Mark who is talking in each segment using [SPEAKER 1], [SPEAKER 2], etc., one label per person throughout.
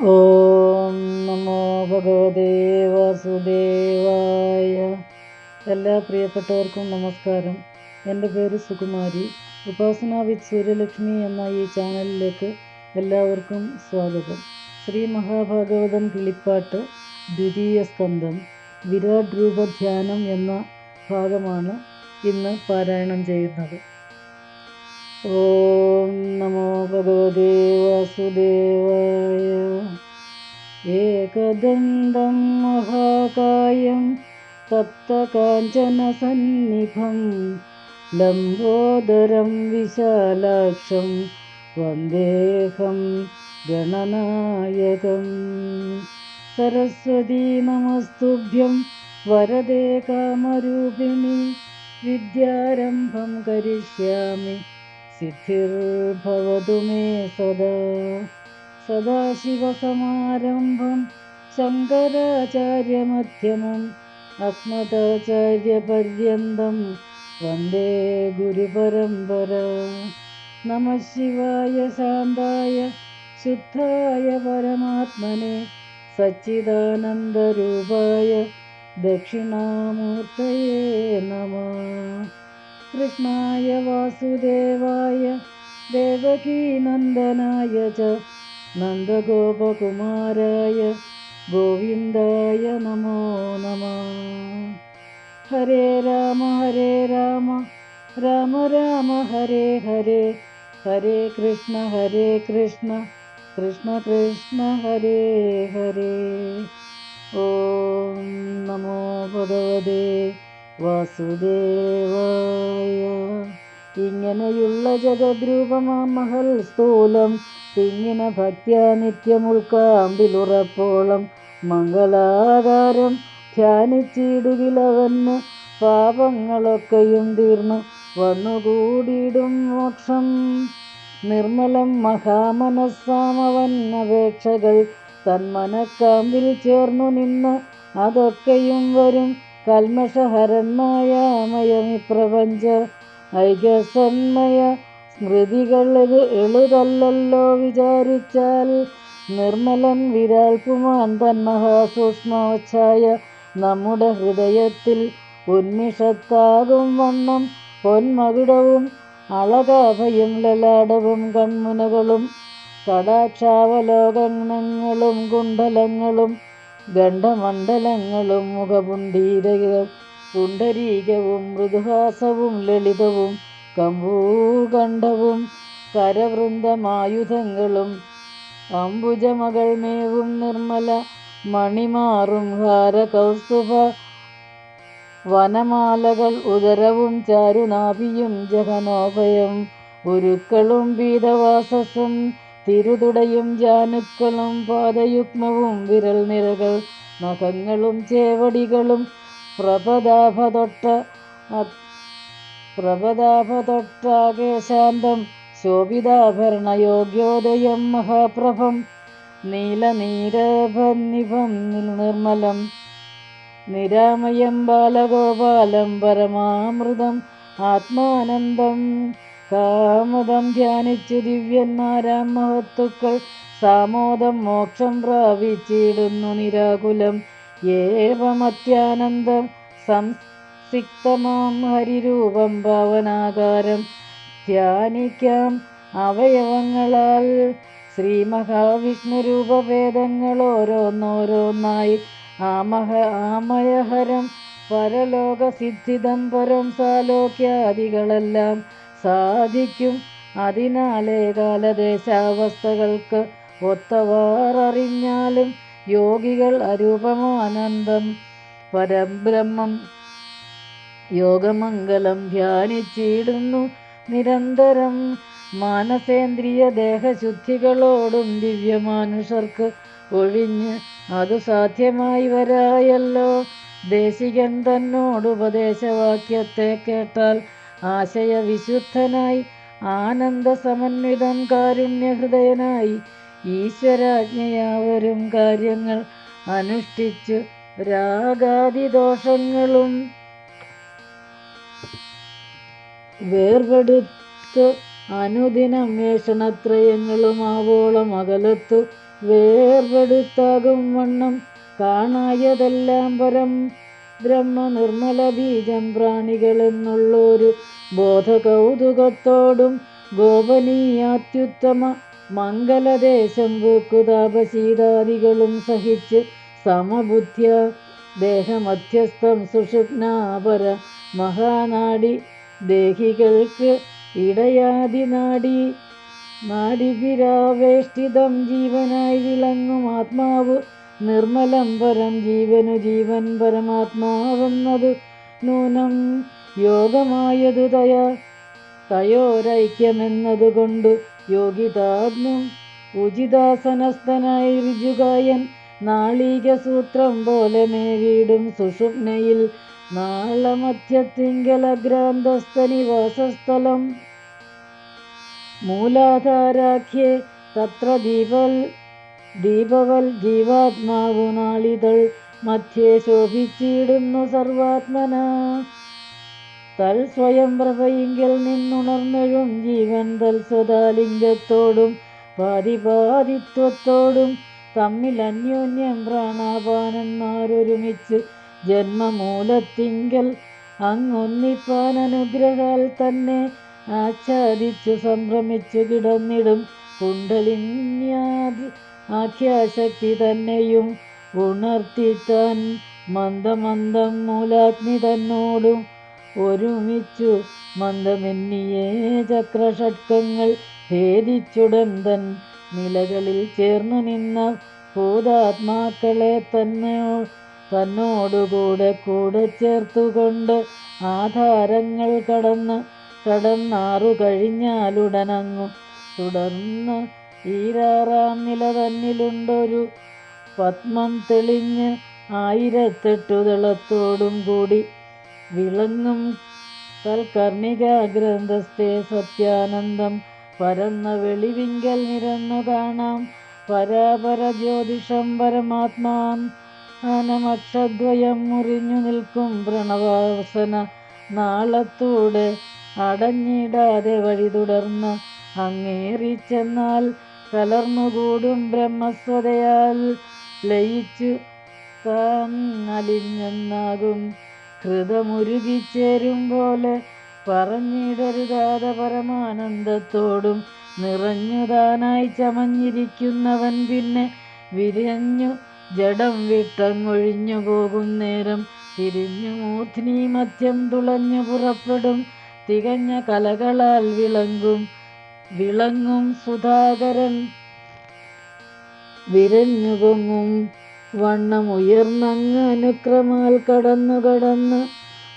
[SPEAKER 1] ഓം നമോ ഭഗവതേ വാസുദേവായ. എല്ലാ പ്രിയപ്പെട്ടവർക്കും നമസ്കാരം. എന്റെ പേര് സുകുമാരി. ഉപാസന വിത്ത് സൂര്യലക്ഷ്മി എന്ന ഈ ചാനലിലേക്ക് എല്ലാവർക്കും സ്വാഗതം. ശ്രീ മഹാഭാഗവതം കിളിപ്പാട്ട് ദ്വിതീയ സ്കന്ധം വിരാട് രൂപ ധ്യാനം എന്ന ഭാഗമാണ് ഇന്ന് പാരായണം ചെയ്യുന്നത്. ॐ नमो भगवदेवासुदेवाय। एकदण्डं महाकायं सप्तकाञ्चनसन्निभं लम्बोदरं विशालाक्षं वन्देफं गणनायकं। सरस्वती नमस्तुभ्यं वरदे वरदेकामरूपिणी विद्यारम्भं करिष्यामि। സിദ്ധിർഭവതു മേ സദാ സദാശിവസമാരംഭം ശങ്കരാചാര്യമധ്യമം അസ്മദാചാര്യപര്യന്തം വന്ദേ ഗുരുപരമ്പര നമ ശിവായ ശാന്തായ ശുദ്ധായ പരമാത്മനെ സച്ചിദാനന്ദരൂപായ ദക്ഷിണാമൂർത്തയേ നമ कृष्णाय वासुदेवाय देवकीनन्दनाय च नन्दगोपकुमाराय गोविन्दाय नमो नमः। हरे राम हरे राम राम राम हरे हरे हरे कृष्ण हरे कृष्ण कृष्ण कृष्ण हरे हरे। ॐ नमो भगवते വാസുദേവായ ഇങ്ങനെയുള്ള ജഗദ്രൂപമാ മഹൽ സ്ഥൂലം തിങ്ങിന ഭക്ത്യാ നിത്യമുൾക്കാമ്പിലുറപ്പോളം മംഗളാകാരം ധ്യാനിച്ചിടുകിലവന് പാപങ്ങളൊക്കെയും തീർന്നു. വന്നുകൂടിയിടും മോക്ഷം. നിർമ്മലം മഹാമനസ്സാമവൻ അപേക്ഷകൾ തന്മനക്കാമ്പിൽ ചേർന്നു നിന്ന് അതൊക്കെയും വരും. കൽമഷഹരന്മായാമയമി പ്രപഞ്ച ഐകസന്മയ സ്മൃതികൾ എളുതല്ലല്ലോ വിചാരിച്ചാൽ. നിർമ്മലൻ വിരാൽ പുമാൻ തന്മഹാസൂക്ഷ്മോച്ഛായ നമ്മുടെ ഹൃദയത്തിൽ ഉന്മിഷത്താകും വണ്ണം. പൊന്മകുടവും അളകാഭയും ലലാടവും കൺമുനകളും കടാക്ഷാവലോകനങ്ങളും കുണ്ഡലങ്ങളും ഗണ്ഡമണ്ഡലങ്ങളും മുഖപുണ്ടീരകം പുണ്ടരീകവും മൃദുഹാസവും ലളിതവും കമ്പൂകണ്ഠവും കരവൃന്ദമായുധങ്ങളും അംബുജമകൾ മേവും നിർമ്മല മണിമാറും ഹാരകൗസ്തുഭ വനമാലകൾ ഉദരവും ചാരുനാഭിയും ജഹനോഭയം ഉരുക്കളും പീതവാസസും തിരുതുടയും ജാനുക്കളും പാദയുഗ്മവും വിരൽ നിരകൾ നഖങ്ങളും ചേവടികളും പ്രപദാഭതൊട്ട പ്രപദാഭതൊട്ടാകെ ശാന്തം ശോഭിതാഭരണയോഗ്യോദയം മഹാപ്രഭം നീലനീരഭനിഭം നിർമ്മലം നിരാമയം ബാലഗോപാലം പരമാമൃതം ആത്മാനന്ദം കാമതം ധ്യാനിച്ചു ദിവ്യന്മാരാം മഹത്തുക്കൾ സാമോദം മോക്ഷം പ്രാപിച്ചിടുന്നു നിരാകുലം. ഏവമത്യാനന്ദം സംസിക്തമാം ഹരിരൂപം ഭാവനാകാരം ധ്യാനിക്കാം അവയവങ്ങളാൽ ശ്രീ മഹാവിഷ്ണു രൂപഭേദങ്ങൾ ഓരോന്നോരോന്നായി. ആമഹ ആമയഹരം പരലോക സിദ്ധിദം പരം സാലോക്യാദികളെല്ലാം സാധിക്കും. അതിനാലേ കാലദേശാവസ്ഥകൾക്ക് ഒത്തവാററിഞ്ഞാലും യോഗികൾ അരൂപമാനന്ദം. പരബ്രഹ്മം യോഗമംഗലം ധ്യാനിച്ചിടുന്നു നിരന്തരം. മാനസേന്ദ്രിയ ദേഹശുദ്ധികളോടും ദിവ്യമാനുഷർക്ക് ഒഴിഞ്ഞ് അത് സാധ്യമായി വരായല്ലോ. ദേശികൻ തന്നോടുപദേശവാക്യത്തെ കേട്ടാൽ ആശയവിശുദ്ധനായി ആനന്ദസമന്വിതം കാരുണ്യഹൃദയനായി ഈശ്വരാജ്ഞയാവരും കാര്യങ്ങൾ അനുഷ്ഠിച്ചു. രാഗാദിദോഷങ്ങളും വേർപെടുത്ത്. അനുദിനം വേഷണത്രയങ്ങളും ആവോളം അകലത്തു. വേർപെടുത്താകും വണ്ണം. കാണായതെല്ലാം പരം ബ്രഹ്മ നിർമ്മല ബീജം പ്രാണികളെന്നുള്ളൊരു ബോധകൗതുകത്തോടും ഗോപനീയാത്യുത്തമ മംഗലദേശം പൂക്കുതാപശീതാദികളും സഹിച്ച് സമബുദ്ധ്യ ദേഹമധ്യസ്ഥം സുഷുപ്നാപര മഹാനാടി ദേഹികൾക്ക് ഇടയാതി നാടി നാടിപിരാവേഷ്ടിതം ജീവനായി വിളങ്ങും ആത്മാവ് നിർമ്മലം പരം ജീവനു ജീവൻ പരമാത്മാവെന്നത് നൂനം യോഗമായതു തയ തയോരൈക്യമെന്നതുകൊണ്ട് യോഗിതാത്മം ഉചിതാസനസ്ഥനായി ഋജുകായൻ നാളീകസൂത്രം പോലെ മേവീടും സുഷുപ്നയിൽ നാളമധ്യത്തിങ്കലഗ്രാന്തസ്ഥനിവാസസ്ഥലം മൂലാധാരാഖ്യേ തത്ര ദീപൽ ദീപവൽ ജീവാത്മാവു നാളിതൾ മധ്യേ ശോഭിച്ചിടുന്നു സർവാത്മന. തൽ സ്വയം പ്രഭയിങ്കിൽ നിന്നുണർന്നെഴും ജീവൻ തൽ സ്വതാലിംഗത്തോടും പാതിപാതിത്വത്തോടും തമ്മിൽ അന്യോന്യം പ്രാണാപാനന്മാരൊരുമിച്ച് ജന്മമൂലത്തിങ്കൽ അങ്ങൊന്നിപ്പാൻ അനുഗ്രഹാൽ തന്നെ ആച്ഛാദിച്ചു സംഭ്രമിച്ചു കിടന്നിടും കുണ്ടലിന്യാദി ആഖ്യാശക്തി തന്നെയും ഉണർത്തിത്താൻ മന്ദമന്ദം മൂലാഗ്നി തന്നോടും ഒരുമിച്ചു മന്ദമെന്നിയേ ചക്രഷട്കങ്ങൾ ഭേദിച്ചുടൻ തൻ നിലകളിൽ ചേർന്നു നിന്ന ഭൂതാത്മാക്കളെ തന്നെയോ തന്നോടുകൂടെ കൂടെ ചേർത്തുകൊണ്ട് ആധാരങ്ങൾ കടന്ന് കടന്നാറു കഴിഞ്ഞാലുടനങ്ങു തുടർന്ന് ഈരാറാം നില തന്നിലുണ്ടൊരു പത്മം തെളിഞ്ഞ് ആയിരത്തെട്ടു ദളത്തോടും കൂടി വിളങ്ങും തൽക്കർണികാഗ്രന്ഥസ്ഥേ സത്യാനന്ദം പരന്ന വെളിവിങ്കൽ നിരന്നു കാണാം. പരാപര ജ്യോതിഷം പരമാത്മാൻ അനമക്ഷദ്വയം മുറിഞ്ഞു നിൽക്കും പ്രണവാസന നാളത്തൂടെ അടഞ്ഞിടാതെ വഴി തുടർന്ന് അങ്ങേറിച്ചെന്നാൽ കലർന്നുകൂടും ബ്രഹ്മസ്വതയാൽ ലയിച്ചു താൻ അലിഞ്ഞെന്നാകും ഹൃദമുരുകിച്ചേരും പോലെ പറഞ്ഞിടരുതാത പരമാനന്ദത്തോടും നിറഞ്ഞുതാനായി ചമഞ്ഞിരിക്കുന്നവൻ പിന്നെ വിരഞ്ഞു ജഡം വിട്ടങ്ങൊഴിഞ്ഞു പോകും നേരം. തിരിഞ്ഞു മൂർധ്നി മധ്യം തുളഞ്ഞു പുറപ്പെടും. തികഞ്ഞ കലകളാൽ വിളങ്ങും വിളങ്ങും സുധാകരൻ. വിരഞ്ഞുപൊങ്ങും വണ്ണമുയർന്നങ്ങ് അനുക്രമാൽ കടന്നു കടന്ന്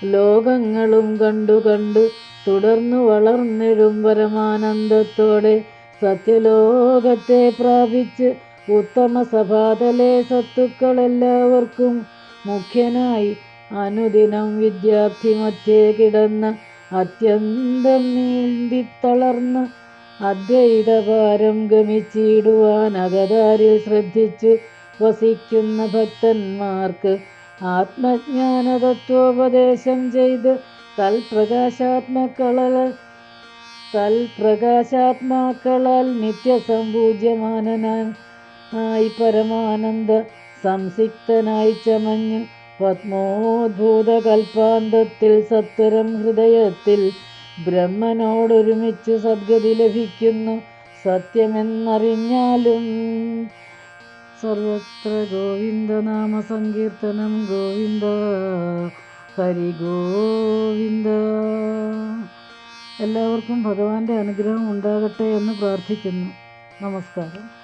[SPEAKER 1] ലോകങ്ങളും കണ്ടു കണ്ടു തുടർന്നു വളർന്നിടും പരമാനന്ദത്തോടെ സത്യലോകത്തെ പ്രാപിച്ച് ഉത്തമ സഭാതലെ സത്തുക്കളെല്ലാവർക്കും മുഖ്യനായി അനുദിനം വിദ്യാർത്ഥി മധ്യേ കിടന്ന് അത്യന്തം നീന്തിത്തളർന്ന് അദ്വൈതപാരം ഗമിച്ചിടുവാൻ അകതാരിൽ ശ്രദ്ധിച്ചു വസിക്കുന്ന ഭക്തന്മാർക്ക് ആത്മജ്ഞാന ആത്മജ്ഞാനതത്വോപദേശം ചെയ്ത് തൽപ്രകാശാത്മക്കള തൽപ്രകാശാത്മാക്കളാൽ ആയി പരമാനന്ദ സംസിക്തനായി ചമഞ്ഞു പത്മോദ്ഭൂതകൽപാന്തത്തിൽ സത്വരം ഹൃദയത്തിൽ ബ്രഹ്മനോടൊരുമിച്ച് സദ്ഗതി ലഭിക്കുന്നു. സത്യമെന്നറിഞ്ഞാലും സർവത്ര ഗോവിന്ദനാമ സങ്കീർത്തനം ഗോവിന്ദ ഹരി ഗോവിന്ദ. എല്ലാവർക്കും ഭഗവാന്റെ അനുഗ്രഹം ഉണ്ടാകട്ടെ എന്ന് പ്രാർത്ഥിക്കുന്നു. നമസ്കാരം.